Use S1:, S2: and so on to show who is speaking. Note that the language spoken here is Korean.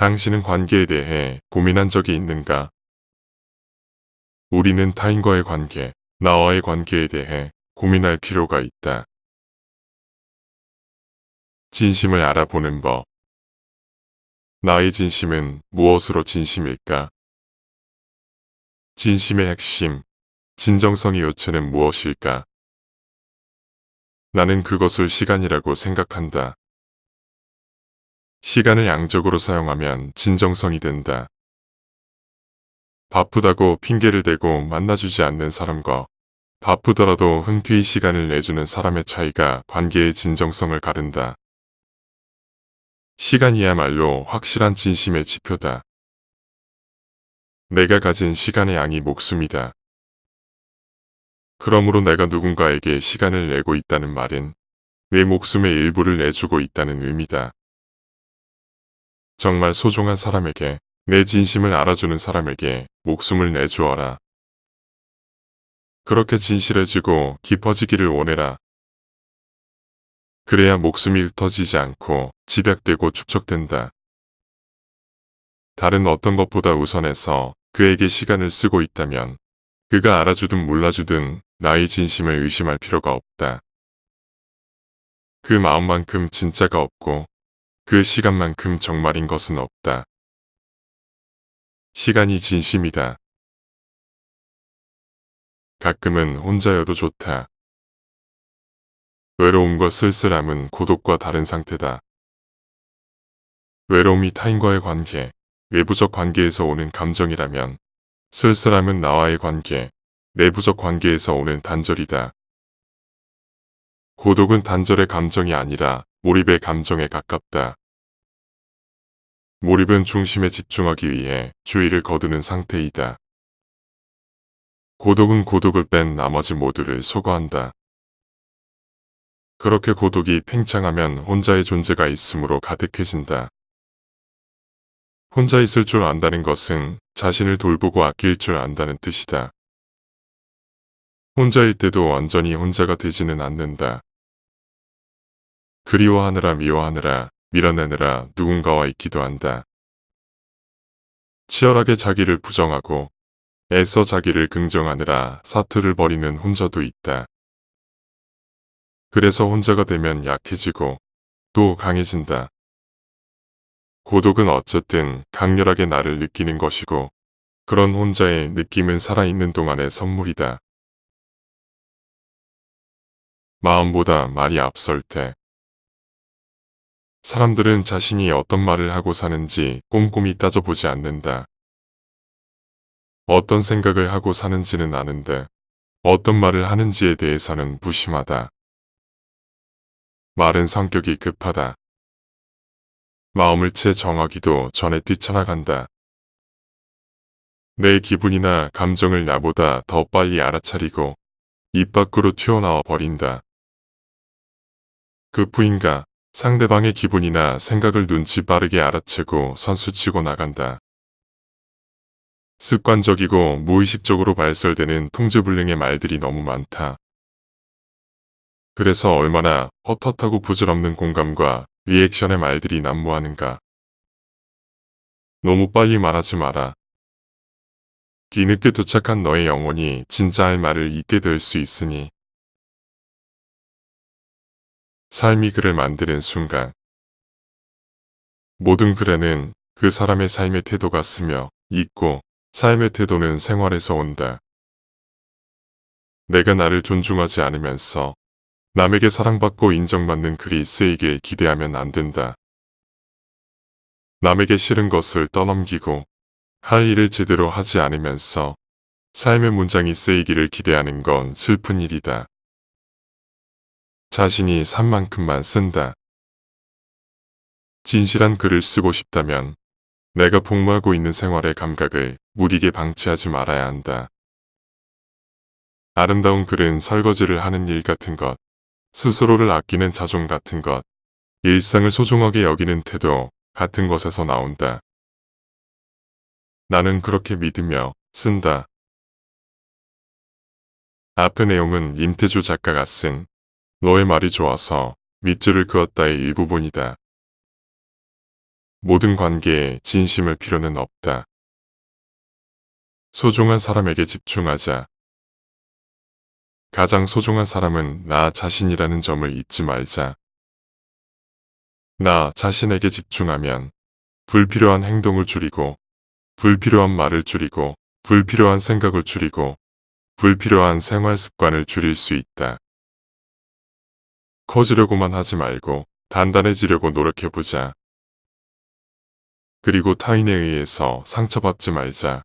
S1: 당신은 관계에 대해 고민한 적이 있는가? 우리는 타인과의 관계, 나와의 관계에 대해 고민할 필요가 있다. 진심을 알아보는 법. 나의 진심은 무엇으로 진심일까? 진심의 핵심, 진정성의 요체는 무엇일까? 나는 그것을 시간이라고 생각한다. 시간을 양적으로 사용하면 진정성이 된다. 바쁘다고 핑계를 대고 만나주지 않는 사람과 바쁘더라도 흔쾌히 시간을 내주는 사람의 차이가 관계의 진정성을 가른다. 시간이야말로 확실한 진심의 지표다. 내가 가진 시간의 양이 목숨이다. 그러므로 내가 누군가에게 시간을 내고 있다는 말은 내 목숨의 일부를 내주고 있다는 의미다. 정말 소중한 사람에게 내 진심을 알아주는 사람에게 목숨을 내주어라. 그렇게 진실해지고 깊어지기를 원해라. 그래야 목숨이 흩어지지 않고 집약되고 축적된다. 다른 어떤 것보다 우선해서 그에게 시간을 쓰고 있다면 그가 알아주든 몰라주든 나의 진심을 의심할 필요가 없다. 그 마음만큼 진짜가 없고 그 시간만큼 정말인 것은 없다. 시간이 진심이다. 가끔은 혼자여도 좋다. 외로움과 쓸쓸함은 고독과 다른 상태다. 외로움이 타인과의 관계, 외부적 관계에서 오는 감정이라면 쓸쓸함은 나와의 관계, 내부적 관계에서 오는 단절이다. 고독은 단절의 감정이 아니라 몰입의 감정에 가깝다. 몰입은 중심에 집중하기 위해 주의를 거두는 상태이다. 고독은 고독을 뺀 나머지 모두를 소거한다. 그렇게 고독이 팽창하면 혼자의 존재가 있으므로 가득해진다. 혼자 있을 줄 안다는 것은 자신을 돌보고 아낄 줄 안다는 뜻이다. 혼자일 때도 완전히 혼자가 되지는 않는다. 그리워하느라 미워하느라 밀어내느라 누군가와 있기도 한다. 치열하게 자기를 부정하고 애써 자기를 긍정하느라 사투를 벌이는 혼자도 있다. 그래서 혼자가 되면 약해지고 또 강해진다. 고독은 어쨌든 강렬하게 나를 느끼는 것이고 그런 혼자의 느낌은 살아있는 동안의 선물이다. 마음보다 말이 앞설 때 사람들은 자신이 어떤 말을 하고 사는지 꼼꼼히 따져보지 않는다. 어떤 생각을 하고 사는지는 아는데 어떤 말을 하는지에 대해서는 무심하다. 말은 성격이 급하다. 마음을 채 정하기도 전에 뛰쳐나간다. 내 기분이나 감정을 나보다 더 빨리 알아차리고 입 밖으로 튀어나와 버린다. 그 부인가 상대방의 기분이나 생각을 눈치 빠르게 알아채고 선수치고 나간다. 습관적이고 무의식적으로 발설되는 통제불능의 말들이 너무 많다. 그래서 얼마나 헛헛하고 부질없는 공감과 리액션의 말들이 난무하는가. 너무 빨리 말하지 마라. 뒤늦게 도착한 너의 영혼이 진짜 할 말을 잊게 될 수 있으니 삶이 그를 만드는 순간 모든 글에는 그 사람의 삶의 태도가 쓰며 있고 삶의 태도는 생활에서 온다. 내가 나를 존중하지 않으면서 남에게 사랑받고 인정받는 글이 쓰이길 기대하면 안 된다. 남에게 싫은 것을 떠넘기고 할 일을 제대로 하지 않으면서 삶의 문장이 쓰이기를 기대하는 건 슬픈 일이다. 자신이 산 만큼만 쓴다. 진실한 글을 쓰고 싶다면 내가 복무하고 있는 생활의 감각을 무디게 방치하지 말아야 한다. 아름다운 글은 설거지를 하는 일 같은 것, 스스로를 아끼는 자존 같은 것, 일상을 소중하게 여기는 태도 같은 것에서 나온다. 나는 그렇게 믿으며 쓴다. 앞의 내용은 임태주 작가가 쓴 너의 말이 좋아서 밑줄을 그었다의 일부분이다. 모든 관계에 진심을 필요는 없다. 소중한 사람에게 집중하자. 가장 소중한 사람은 나 자신이라는 점을 잊지 말자. 나 자신에게 집중하면 불필요한 행동을 줄이고 불필요한 말을 줄이고 불필요한 생각을 줄이고 불필요한 생활 습관을 줄일 수 있다. 커지려고만 하지 말고 단단해지려고 노력해보자. 그리고 타인에 의해서 상처받지 말자.